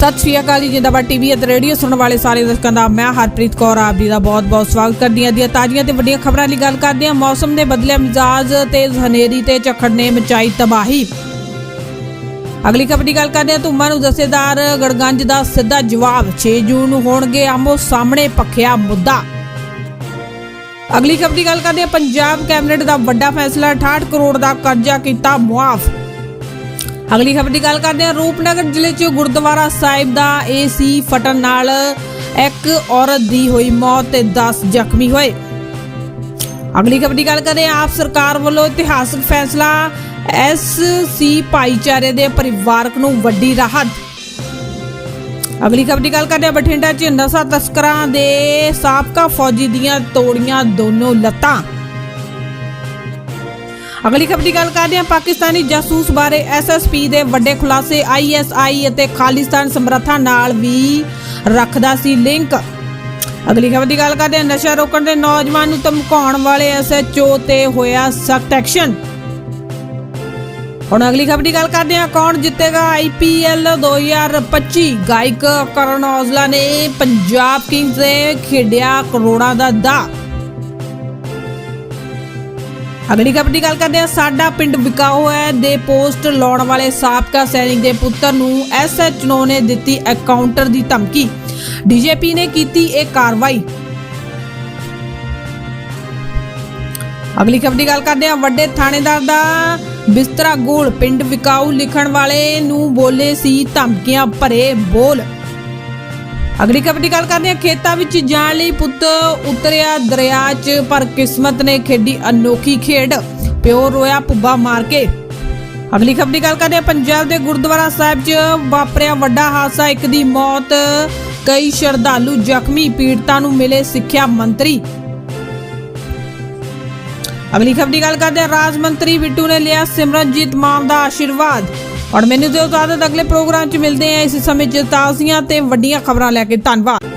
ਸਤਿ ਸ਼੍ਰੀ ਅਕਾਲ ਜੀ, ਜਿੰਦਾਬਾਦ ਟੀਵੀ ਅਤੇ ਰੇਡੀਓ ਸੁਣਨ ਵਾਲੇ ਸਾਰੇ ਦਰਸ਼ਕਾਂ ਦਾ, ਮੈਂ ਹਰਪ੍ਰੀਤ ਕੌਰ, ਆਪ ਜੀ ਦਾ ਬਹੁਤ-ਬਹੁਤ ਸਵਾਗਤ ਕਰਦੀ ਹਾਂ। ਦੀਆਂ ਤਾਜ਼ੀਆਂ ਤੇ ਵੱਡੀਆਂ ਖਬਰਾਂ ਦੀ ਗੱਲ ਕਰਦੇ ਹਾਂ। ਮੌਸਮ ਦੇ ਬਦਲੇ ਮਿਜ਼ਾਜ ਤੇ ਹਨੇਰੀ ਤੇ ਝੱਖੜ ਨੇ ਮਚਾਈ ਤਬਾਹੀ। ਅਗਲੀ ਖਬਰ ਦੀ ਗੱਲ ਕਰਦੇ ਹਾਂ। ਧੁੰਮਾਂ ਨੂੰ ਦਸੇਦਾਰ ਗੜਗੰਜ ਦਾ ਸਿੱਧਾ ਜਵਾਬ 6 ਜੂਨ ਨੂੰ ਹੋਣਗੇ ਆਮੋ ਸਾਹਮਣੇ ਪੱਖਿਆ ਮੁੱਦਾ। ਅਗਲੀ ਖਬਰ ਦੀ ਗੱਲ ਕਰਦੇ ਹਾਂ। ਪੰਜਾਬ ਕੈਬਨਿਟ ਦਾ ਵੱਡਾ ਫੈਸਲਾ 68 ਕਰੋੜ ਦਾ ਕਰਜ਼ਾ ਕੀਤਾ ਮੁਆਫ। ਅਗਲੀ ਖਬਰ ਦੀ ਗੱਲ ਕਰਦੇ ਹਾਂ। ਰੂਪਨਗਰ ਜ਼ਿਲ੍ਹੇ 'ਚ ਗੁਰਦੁਆਰਾ ਸਾਹਿਬ ਦਾ ਏਸੀ ਫਟਣ ਨਾਲ ਇੱਕ ਔਰਤ ਦੀ ਹੋਈ ਮੌਤ ਤੇ 10 ਜ਼ਖਮੀ ਹੋਏ। ਅਗਲੀ ਖਬਰ ਦੀ ਗੱਲ ਕਰਦੇ ਆਪ ਸਰਕਾਰ ਵੱਲੋਂ ਇਤਿਹਾਸਕ ਫੈਸਲਾ ਐਸ ਸੀ ਭਾਈਚਾਰੇ ਦੇ ਪਰਿਵਾਰਕ ਨੂੰ ਵੱਡੀ ਰਾਹਤ। ਅਗਲੀ ਖਬਰ ਦੀ ਗੱਲ ਕਰਦੇ ਬਠਿੰਡਾ 'ਚ ਨਸ਼ਾ ਤਸਕਰਾਂ ਦੇ ਸਾਬਕਾ ਫੌਜੀ ਦੀਆਂ ਤੋੜੀਆਂ ਦੋਨੋਂ ਲੱਤਾਂ। ਅਗਲੀ ਖਬਰ ਦੀ ਗੱਲ ਕਰਦੇ ਹਾਂ, ਪਾਕਿਸਤਾਨੀ ਜਾਸੂਸ ਬਾਰੇ ਐਸਐਸਪੀ ਦੇ ਵੱਡੇ ਖੁਲਾਸੇ ਆਈਐਸਆਈ ਅਤੇ ਖਾਲਿਸਤਾਨ ਸਮਰੱਥਾ ਨਾਲ ਵੀ ਰੱਖਦਾ ਸੀ ਲਿੰਕ। ਅਗਲੀ ਖਬਰ ਦੀ ਗੱਲ ਕਰਦੇ ਹਾਂ, ਨਸ਼ਾ ਰੋਕਣ ਦੇ ਨੌਜਵਾਨ ਨੂੰ ਧਮਕਾਉਣ ਵਾਲੇ ਐਸਐਚਓ ਤੇ ਹੋਇਆ ਸਖਤ ਐਕਸ਼ਨ। ਹੁਣ ਅਗਲੀ ਖਬਰ ਦੀ ਗੱਲ ਕਰਦੇ ਹਾਂ, ਕੌਣ ਜਿੱਤੇਗਾ ਆਈਪੀਐਲ 2025 ਗਾਇਕ ਕਰਨ ਔਜਲਾ ਨੇ ਪੰਜਾਬ ਕਿੰਗਸ ਦੇ ਖੇਡਿਆ ਕਰੋੜਾਂ ਦਾ ਦਾ ਅਗਲੀ ਖਬਰ ਦੀ ਗੱਲ ਕਰਦੇ ਹਾਂ, ਸਾਡਾ ਪਿੰਡ ਵਿਕਾਊ ਹੈ, ਦੇ ਪੋਸਟ ਲਾਉਣ ਵਾਲੇ ਸਾਬਕਾ ਸੈਨਿਕ ਦੇ ਪੁੱਤਰ ਨੂੰ ਐਸਐਚਓ ਨੇ ਦਿੱਤੀ ਐਨਕਾਊਂਟਰ ਦੀ ਧਮਕੀ। ਡੀਜੀਪੀ ਨੇ ਕੀਤੀ ਇਹ ਕਾਰਵਾਈ। ਅਗਲੀ ਖਬਰ ਦੀ ਗੱਲ ਕਰਦੇ ਹਾਂ, ਵੱਡੇ ਥਾਣੇਦਾਰ ਦਾ ਬਿਸਤਰਾ ਗੋਲ। ਪਿੰਡ ਵਿਕਾਊ ਲਿਖਣ ਵਾਲੇ ਨੂੰ ਬੋਲੇ ਸੀ, ਧਮਕੀਆਂ ਭਰੇ ਬੋਲ। ਅਗਲੀ ਖਬਰ ਦੀ ਗੱਲ ਕਰਦੇ ਹਾਂ। ਖੇਤਾਂ ਵਿੱਚ ਜਾਣ ਲਈ ਪੁੱਤ ਉਤਰਿਆ ਦਰਿਆ 'ਚ, ਪਰ ਕਿਸਮਤ ਨੇ ਖੇਡੀ ਅਨੋਖੀ ਖੇਡ। ਪਿਓ ਰੋਇਆ ਪੁੱਬਾ ਮਾਰ ਕੇ। ਅਗਲੀ ਖਬਰ ਦੀ ਗੱਲ ਕਰਦੇ ਹਾਂ। ਪੰਜਾਬ ਦੇ ਗੁਰਦੁਆਰਾ ਸਾਹਿਬ 'ਚ ਵਾਪਰਿਆ ਵੱਡਾ ਹਾਦਸਾ। ਇੱਕ ਦੀ ਮੌਤ, ਕਈ ਸ਼ਰਧਾਲੂ ਜ਼ਖਮੀ, ਪੀੜਤਾਂ ਨੂੰ ਮਿਲੇ ਸਿੱਖਿਆ ਮੰਤਰੀ। ਅਗਲੀ ਖਬਰ ਦੀ ਗੱਲ ਕਰਦੇ ਹਾਂ। ਰਾਜ ਮੰਤਰੀ ਬਿੱਟੂ ਨੇ ਲਿਆ ਸਿਮਰਨਜੀਤ ਮਾਨ ਦਾ ਆਸ਼ੀਰਵਾਦ। ਔਰ ਮੈਨੂੰ ਦਿਓ ਇਜਾਜ਼ਤ ਅਗਲੇ ਪ੍ਰੋਗਰਾਮ 'ਚ ਮਿਲਦੇ ਹਾਂ ਇਸ ਸਮੇਂ 'ਚ ਤਾਜ਼ੀਆਂ ਤੇ ਵੱਡੀਆਂ ਖਬਰਾਂ ਲੈ ਕੇ ਧੰਨਵਾਦ।